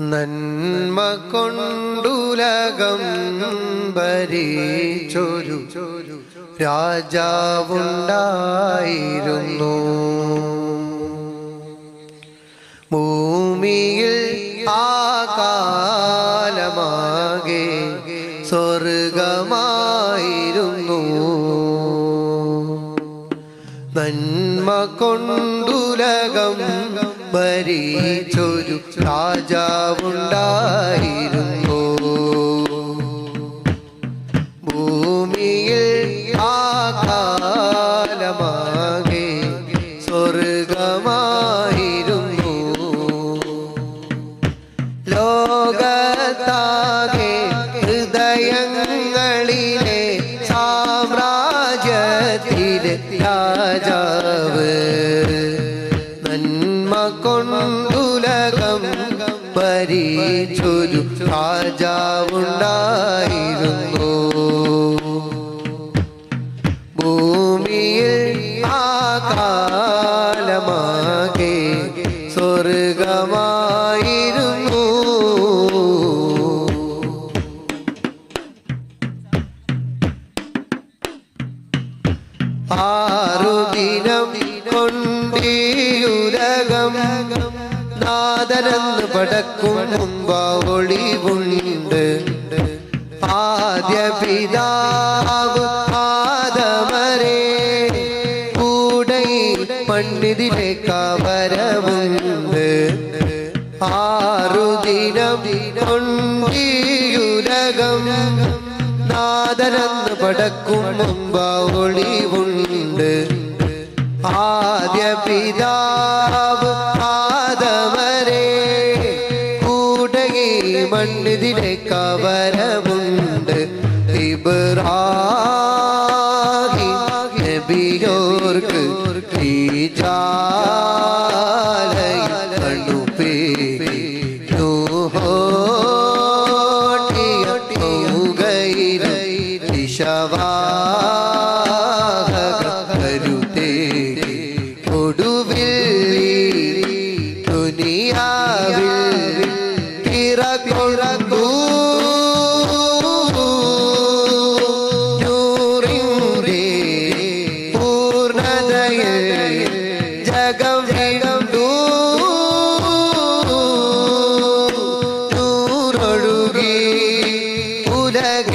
നന്മ കൊണ്ടുലകം ഭരിച്ചൊരു രാജാവുണ്ടായിരുന്നു. ഭൂമിയിൽ ആകാലമാകെ കാലമാകെ സ്വർഗമായിരുന്നു. നന്മ കൊണ്ടുലകം ഭരിച്ചൊരു രാജാവുണ്ടായിരുന്നു. ഭൂമിയിൽ ആ കാലമാകെ സ്വർഗമായിരുന്നു. ലോകത്താകെ ഹൃദയങ്ങളിലെ രാജാവുണ്ടായിരുന്നു പടക്കും മുമ്പ് ഉണ്ട് ആദ്യ പിതാവ് ആദമരേ കൂടെ പണ്ഡിതിലെ വരവുണ്ട് ആറു ദിനം കൊണ്ടിയുലകം നാദനെന്ന് പടക്കും മുമ്പ് ഒളിവുണ്ട്. ആദ്യ പിതാവ്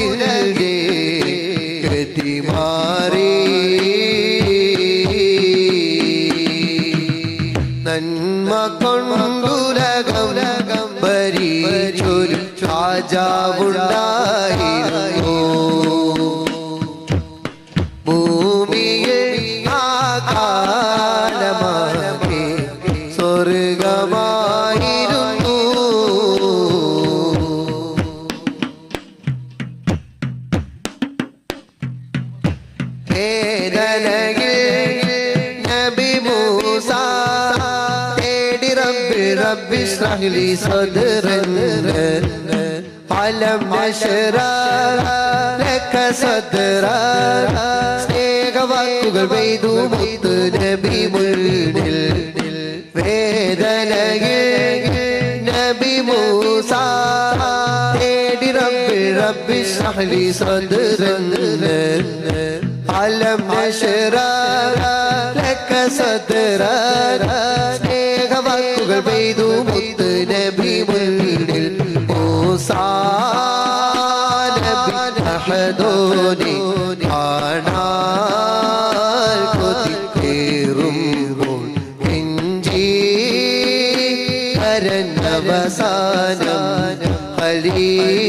ഉലകിലെ ഗതി മാറി. വേദനയിൽ നബി മൂസ തേടി റബ്ബി റബ്ബി ഇശ്റഹ്ലി സദ്റൻ അലം നശ്റാ ലക സദ്റാ സ്നേഹവാക്കുകൾ പെയ്തു മുത്ത് നബി മുന്നിൽ വേദനയിൽ നബി മൂസ തേടി റബ്ബി റബ്ബി ഇശ്റഹ്ലി സദ്റൻ അലം നശ്റാ ലക സദ്റാ സ്നേഹവാക്കുകൾ പെയ്തു മുത്ത് നബി മുന്നിൽ മൂസാ നബി അഹദോനി കാണാൻ കൊതിക്കേറുമ്പോൾ ഇഞ്ചി കരഞ്ഞവസാനം ഹലീലുള്ളാസ്ഥാനം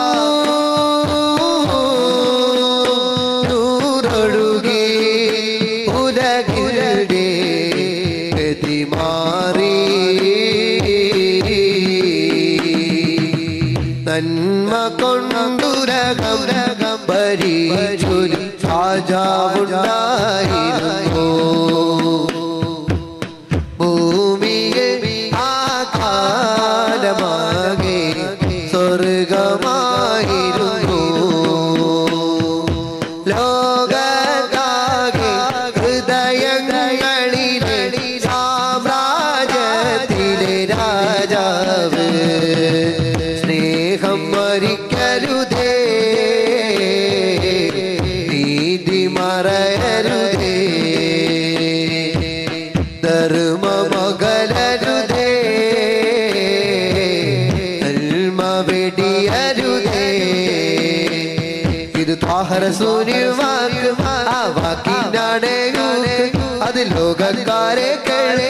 കണ്ണുരകം പരീക്ഷുരി രാജാവുണ്ടായിരുന്നു ഭൂമിയെ ആകാലമാകെ സ്വർഗമായിരുന്നു മറയരുതേ. നീതി മറയരുതേ. ധർമ്മമകലരുതേ നന്മ വെടിയരുതേ. ഇത് അത് ലോകക്കാരെ കേളെ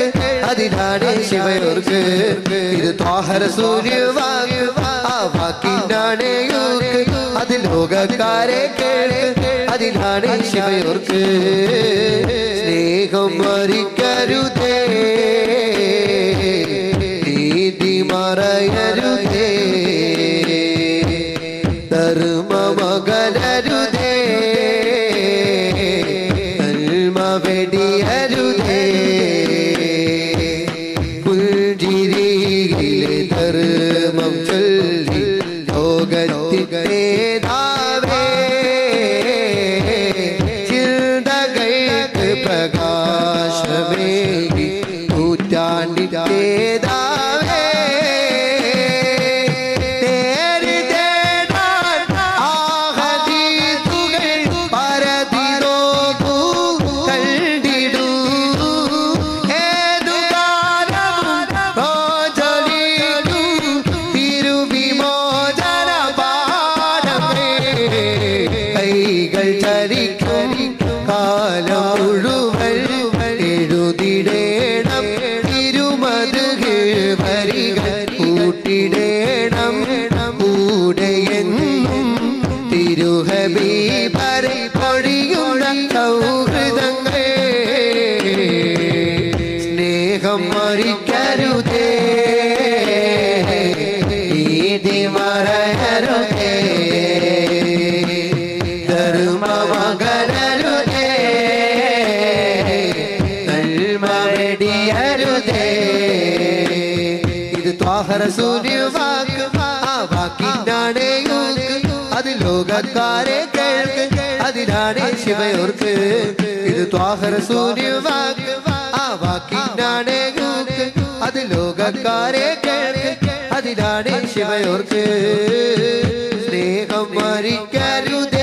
അതിനാടെ ശിവയോർക്ക്. ഇത് ത്വാഹര സൂര്യവാക്ക് ആ വാക്കിനാണ് ലോകക്കാരെ കേളെ അതിനാടെ ശിവയോർക്ക്. സ്നേഹം മറിക്കരുതേ നീതി മറയരുതേ. ധർമ്മ മകലരുതേ തിരുഹബീബരെ പൊഴിയുന്ന സൗഹൃദങ്ങൾ സ്നേഹം മറിക്കരുതേ. അതിനാണ് ശിവയോർക്ക് ഇത് ത്വാഹര സൂര്യവാക്ക്. ആ വാക്കിനാണ് അത് ലോകക്കാരെ കേൾക്ക്. അതിനാണ് ശിവയോർക്ക് സ്നേഹം മരിക്കരുതേ.